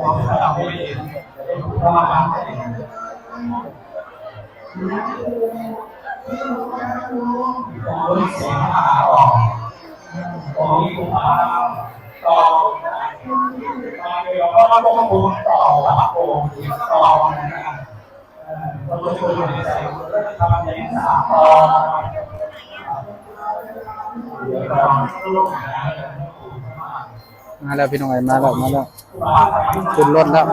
เราไม่เห็นเราไม่เห็นคนเสียงหาออกของคุณตาต่อมาเดี๋ยวก็ต้องมูลต่อว่าโอ้ยต่อนะเราจะช่วยในสายทำในสาต่อมาแล้วพี่น้องไอมาแล้วมาแล้ว ขึ้นรถแล้ว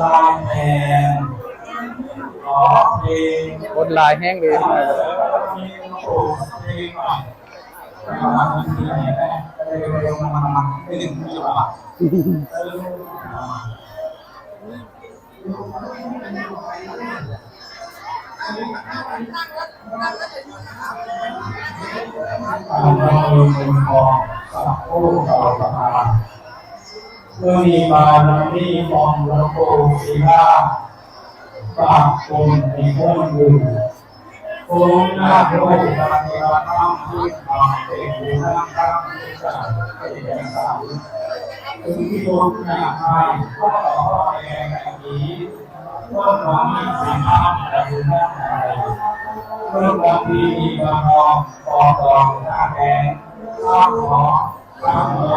ลาแทนขอเพลงรถลายแห้งเลย เมื่อมีบารมีมองหลวงปู่ศิลาปาบคนในพ้นอยู่ องค์นาคโลการเวลาทำที่ทำเป็นอยู่นั่งทำที่จะเป็นสาวถึงที่องค์นาคให้ก็ต่อแรงนี้ก็ของมีสิ่งทำแต่ดูนั่งอะไรเมื่อบางทีมีบางมองปองกองหน้าแดงข้ามหอข้ามหอ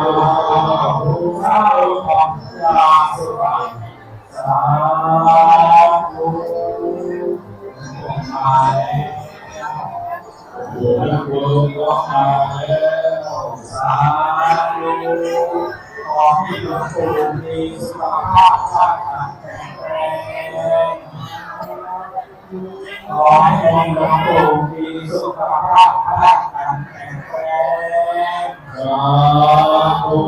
ดูข้าวของลาสุภ โอ้ยโอ้ยก็มาแล้วสาธุขอให้หลวงปู่มีสุขภาพร่างกายแข็งแรงขอให้หลวงปู่มีสุขภาพร่างกายแข็งแรงสาธุ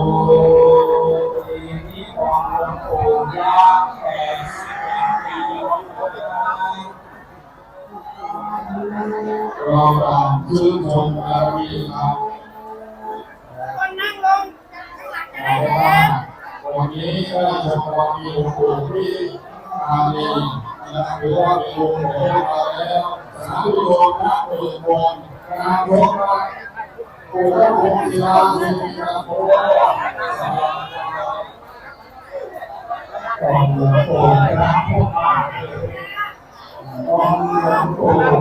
ทีนี้ของหลวงปู่ยาแข็งแรง เราตามชื่นชมบารมีครับคนนั่งลงข้างหลังจะได้แต่เห็ว่านวันนี้ก็จะพอมีหลวงปู่ที่อามีนะครับหรือว่ามีวงเดินมาแล้วสาธุโยมนะเปิดวงการพบว่าปู่และวงศิลาเรียนการพบว่าของหลวงปู่นะพบมาของหลวงปู่รับผู้มาองค์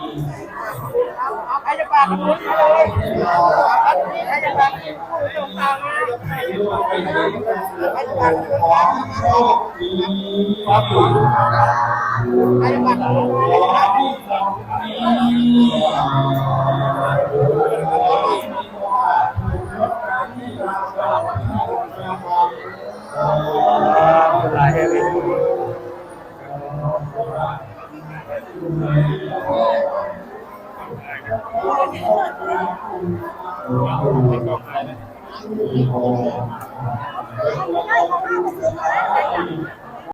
ลวงปู่พระบิดาการพิเศษใครจะปากคุณมาเลยใครจะปากคุณตรงกลางนใครจะปาก ไม่ได้เพราะว่าไปซื้อมาแล้ว